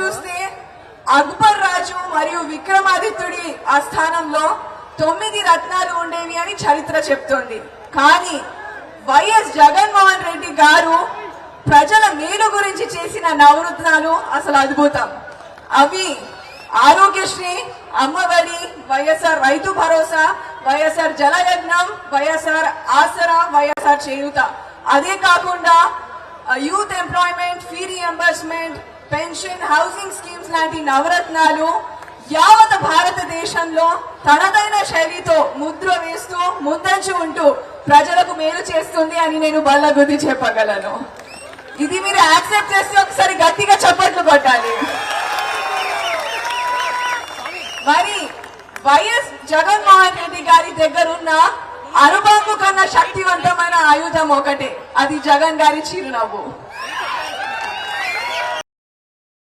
చూస్తే అక్బర్ రాజు మరియు విక్రమాదిత్యుడి ఆ స్థానంలో తొమ్మిది రత్నాలు ఉండేవి అని చరిత్ర చెప్తోంది. కానీ వైఎస్ జగన్మోహన్ రెడ్డి గారు ప్రజల మేలు గురించి చేసిన నవరత్నాలు అసలు అద్భుతం. అవి ఆరోగ్యశ్రీ అమ్మఒడి వైఎస్ఆర్ రైతు భరోసా వైఎస్ఆర్ జలయజ్ఞం వైఎస్ఆర్ ఆసరా వైఎస్ఆర్ చేయూత. అదే కాకుండా youth employment fee reimbursement pension housing schemes లాంటి నవరత్నాలు యావత్ భారతదేశంలో తనదైన శైలితో ముద్ర వేస్తూ ముద్దంచి ఉంటూ ప్రజలకు మేలు చేస్తుంది అని నేను బల్ల గుద్ది చెప్పగలను. ఇది మీరు యాక్సెప్ట్ చేస్తే ఒకసారి గట్టిగా చప్పట్లు కొట్టాలి. మరి వైఎస్ జగన్మోహన్ రెడ్డి గారి దగ్గర ఉన్న అనుభవం కన్నా శక్తివంతమైన ఆయుధం ఒకటే అది జగన్ గారి చిరునవ్వు.